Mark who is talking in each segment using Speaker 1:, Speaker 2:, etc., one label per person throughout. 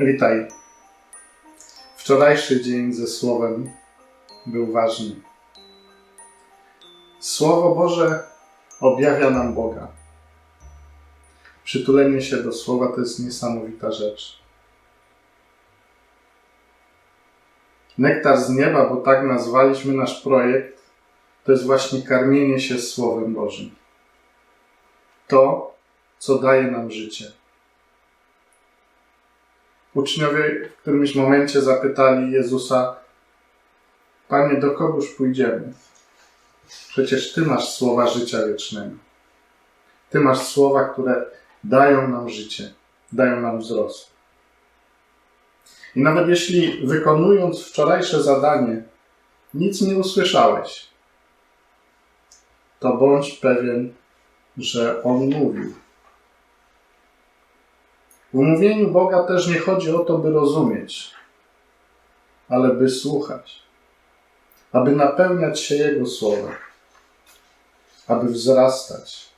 Speaker 1: Witaj. Wczorajszy dzień ze Słowem był ważny. Słowo Boże objawia nam Boga. Przytulenie się do Słowa to jest niesamowita rzecz. Nektar z nieba, bo tak nazwaliśmy nasz projekt, to jest właśnie karmienie się Słowem Bożym. To, co daje nam życie. Uczniowie w którymś momencie zapytali Jezusa: Panie, do kogóż pójdziemy? Przecież Ty masz słowa życia wiecznego. Ty masz słowa, które dają nam życie, dają nam wzrost. I nawet jeśli wykonując wczorajsze zadanie, nic nie usłyszałeś, to bądź pewien, że On mówił. W mówieniu Boga też nie chodzi o to, by rozumieć, ale by słuchać, aby napełniać się Jego słowem, aby wzrastać,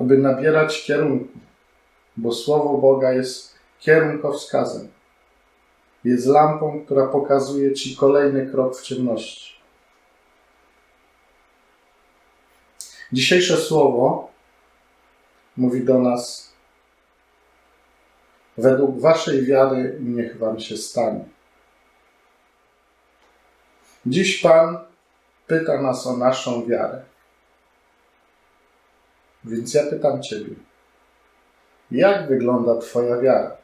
Speaker 1: aby nabierać kierunku, bo Słowo Boga jest kierunkowskazem. Jest lampą, która pokazuje Ci kolejny krok w ciemności. Dzisiejsze słowo mówi do nas: Według Waszej wiary niech Wam się stanie. Dziś Pan pyta nas o naszą wiarę. Więc ja pytam Ciebie, jak wygląda Twoja wiara?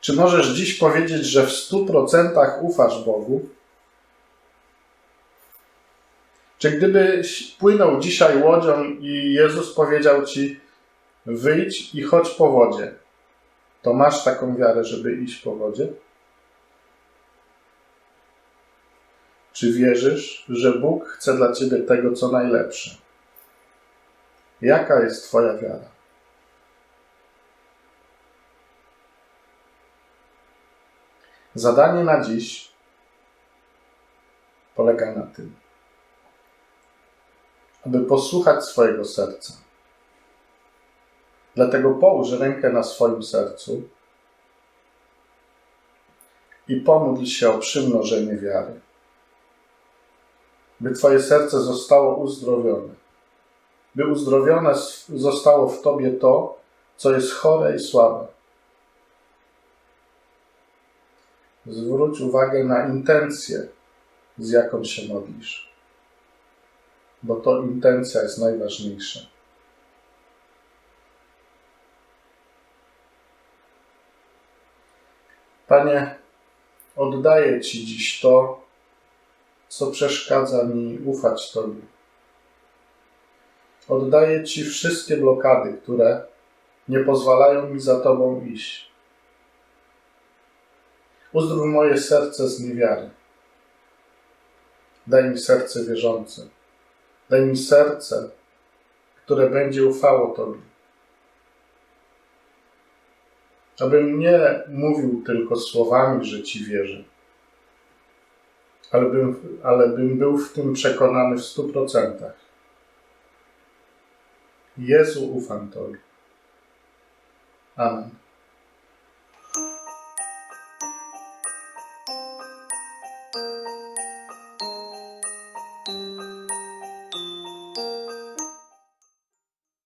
Speaker 1: Czy możesz dziś powiedzieć, że w stu procentach ufasz Bogu? Czy gdybyś płynął dzisiaj łodzią i Jezus powiedział Ci, wyjdź i chodź po wodzie, to masz taką wiarę, żeby iść po wodzie? Czy wierzysz, że Bóg chce dla Ciebie tego, co najlepsze? Jaka jest Twoja wiara? Zadanie na dziś polega na tym, aby posłuchać swojego serca. Dlatego połóż rękę na swoim sercu i pomódl się o przymnożenie wiary, by Twoje serce zostało uzdrowione, by uzdrowione zostało w Tobie to, co jest chore i słabe. Zwróć uwagę na intencję, z jaką się modlisz, bo to intencja jest najważniejsza. Panie, oddaję Ci dziś to, co przeszkadza mi ufać Tobie. Oddaję Ci wszystkie blokady, które nie pozwalają mi za Tobą iść. Uzdrów moje serce z niewiary. Daj mi serce wierzące. Daj mi serce, które będzie ufało Tobie. Abym nie mówił tylko słowami, że Ci wierzę, ale bym, ale bym był w tym przekonany w stu procentach. Jezu, ufam Tobie. Amen.